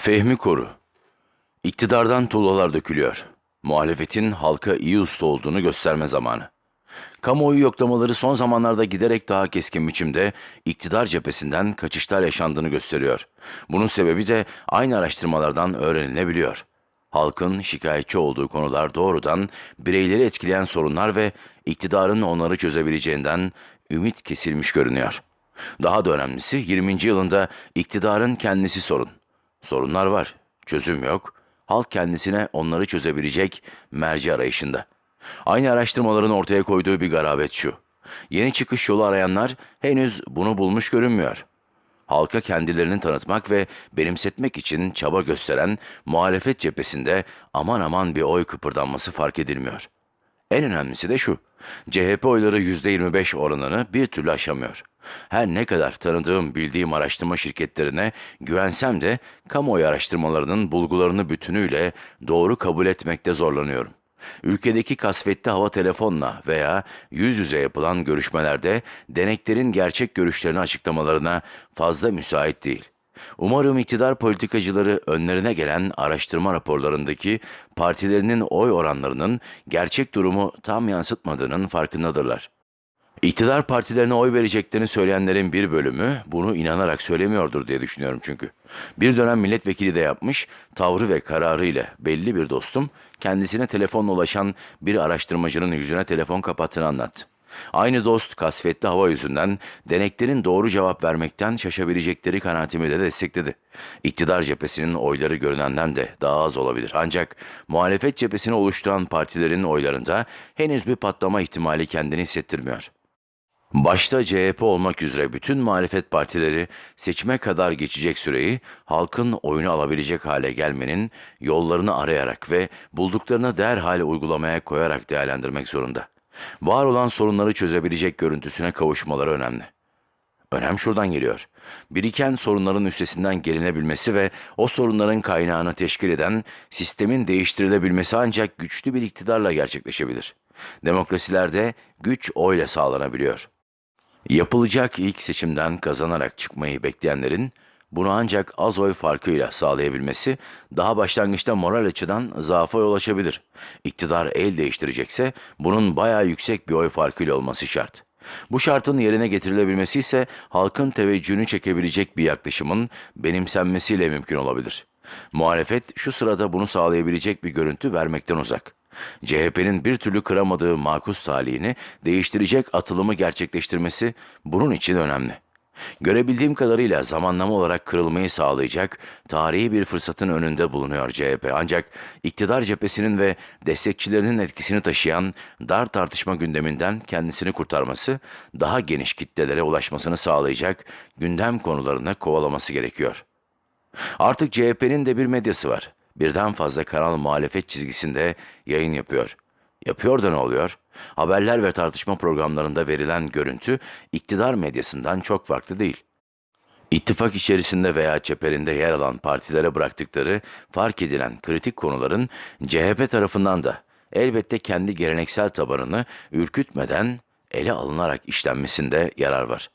Fehmi Koru İktidardan tuğlalar dökülüyor. Muhalefetin halka iyi usta olduğunu gösterme zamanı. Kamuoyu yoklamaları son zamanlarda giderek daha keskin biçimde iktidar cephesinden kaçışlar yaşandığını gösteriyor. Bunun sebebi de aynı araştırmalardan öğrenilebiliyor. Halkın şikayetçi olduğu konular doğrudan bireyleri etkileyen sorunlar ve iktidarın onları çözebileceğinden ümit kesilmiş görünüyor. Daha da önemlisi 20. yılında iktidarın kendisi sorun. Sorunlar var, çözüm yok. Halk kendisine onları çözebilecek merci arayışında. Aynı araştırmaların ortaya koyduğu bir garabet şu. Yeni çıkış yolu arayanlar henüz bunu bulmuş görünmüyor. Halka kendilerini tanıtmak ve benimsetmek için çaba gösteren muhalefet cephesinde aman aman bir oy kıpırdanması fark edilmiyor. En önemlisi de şu. CHP oyları %25 oranını bir türlü aşamıyor. Her ne kadar tanıdığım, bildiğim araştırma şirketlerine güvensem de kamuoyu araştırmalarının bulgularını bütünüyle doğru kabul etmekte zorlanıyorum. Ülkedeki kasvetli hava telefonla veya yüz yüze yapılan görüşmelerde deneklerin gerçek görüşlerini açıklamalarına fazla müsait değil. Umarım iktidar politikacıları önlerine gelen araştırma raporlarındaki partilerinin oy oranlarının gerçek durumu tam yansıtmadığının farkındadırlar. İktidar partilerine oy vereceklerini söyleyenlerin bir bölümü bunu inanarak söylemiyordur diye düşünüyorum çünkü. Bir dönem milletvekili de yapmış, tavrı ve kararı ile belli bir dostum kendisine telefonla ulaşan bir araştırmacının yüzüne telefon kapattığını anlattı. Aynı dost kasvetli hava yüzünden deneklerin doğru cevap vermekten şaşabilecekleri kanaatimi de destekledi. İktidar cephesinin oyları görünenden de daha az olabilir. Ancak muhalefet cephesini oluşturan partilerin oylarında henüz bir patlama ihtimali kendini hissettirmiyor. Başta CHP olmak üzere bütün muhalefet partileri seçime kadar geçecek süreyi halkın oyunu alabilecek hale gelmenin yollarını arayarak ve bulduklarını derhal uygulamaya koyarak değerlendirmek zorunda. Var olan sorunları çözebilecek görüntüsüne kavuşmaları önemli. Önem şuradan geliyor. Biriken sorunların üstesinden gelinebilmesi ve o sorunların kaynağını teşkil eden sistemin değiştirilebilmesi ancak güçlü bir iktidarla gerçekleşebilir. Demokrasilerde güç oyla sağlanabiliyor. Yapılacak ilk seçimden kazanarak çıkmayı bekleyenlerin bunu ancak az oy farkıyla sağlayabilmesi daha başlangıçta moral açıdan zaafa yol açabilir. İktidar el değiştirecekse bunun bayağı yüksek bir oy farkıyla olması şart. Bu şartın yerine getirilebilmesi ise halkın teveccühünü çekebilecek bir yaklaşımın benimsenmesiyle mümkün olabilir. Muhalefet şu sırada bunu sağlayabilecek bir görüntü vermekten uzak. CHP'nin bir türlü kıramadığı makus talihini değiştirecek atılımı gerçekleştirmesi bunun için önemli. Görebildiğim kadarıyla zamanlama olarak kırılmayı sağlayacak tarihi bir fırsatın önünde bulunuyor CHP. Ancak iktidar cephesinin ve destekçilerinin etkisini taşıyan dar tartışma gündeminden kendisini kurtarması, daha geniş kitlelere ulaşmasını sağlayacak gündem konularını kovalaması gerekiyor. Artık CHP'nin de bir medyası var. Birden fazla kanal muhalefet çizgisinde yayın yapıyor. Yapıyor da ne oluyor? Haberler ve tartışma programlarında verilen görüntü iktidar medyasından çok farklı değil. İttifak içerisinde veya çeperinde yer alan partilere bıraktıkları fark edilen kritik konuların CHP tarafından da elbette kendi geleneksel tabanını ürkütmeden ele alınarak işlenmesinde yarar var.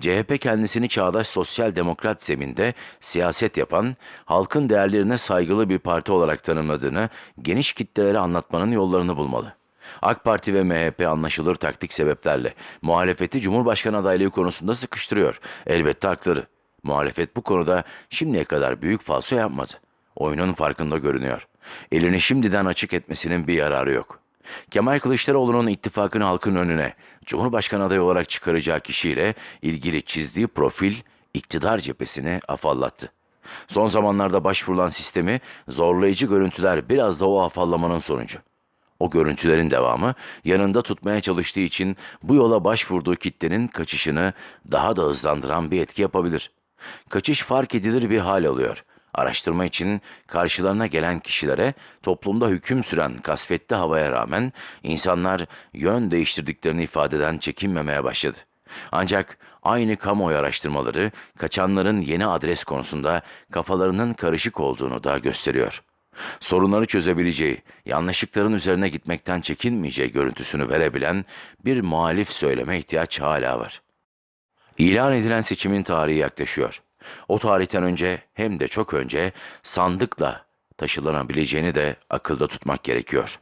CHP kendisini çağdaş sosyal demokrat zeminde siyaset yapan, halkın değerlerine saygılı bir parti olarak tanımladığını geniş kitlelere anlatmanın yollarını bulmalı. AK Parti ve MHP anlaşılır taktik sebeplerle muhalefeti Cumhurbaşkanı adaylığı konusunda sıkıştırıyor. Elbette hakları. Muhalefet bu konuda şimdiye kadar büyük falso yapmadı. Oyunun farkında görünüyor. Elini şimdiden açık etmesinin bir yararı yok. Kemal Kılıçdaroğlu'nun ittifakını halkın önüne Cumhurbaşkanı adayı olarak çıkaracağı kişiyle ilgili çizdiği profil iktidar cephesini afallattı. Son zamanlarda başvurulan sistemi zorlayıcı görüntüler biraz da o afallamanın sonucu. O görüntülerin devamı yanında tutmaya çalıştığı için bu yola başvurduğu kitlenin kaçışını daha da hızlandıran bir etki yapabilir. Kaçış fark edilir bir hal alıyor. Araştırma için karşılarına gelen kişilere toplumda hüküm süren kasvetli havaya rağmen insanlar yön değiştirdiklerini ifadeden çekinmemeye başladı. Ancak aynı kamuoyu araştırmaları kaçanların yeni adres konusunda kafalarının karışık olduğunu da gösteriyor sorunları çözebileceği, yanlışlıkların üzerine gitmekten çekinmeyeceği görüntüsünü verebilen bir muhalif söyleme ihtiyaç hala var. İlan edilen seçimin tarihi yaklaşıyor. O tarihten önce hem de çok önce sandıkla taşılanabileceğini de akılda tutmak gerekiyor.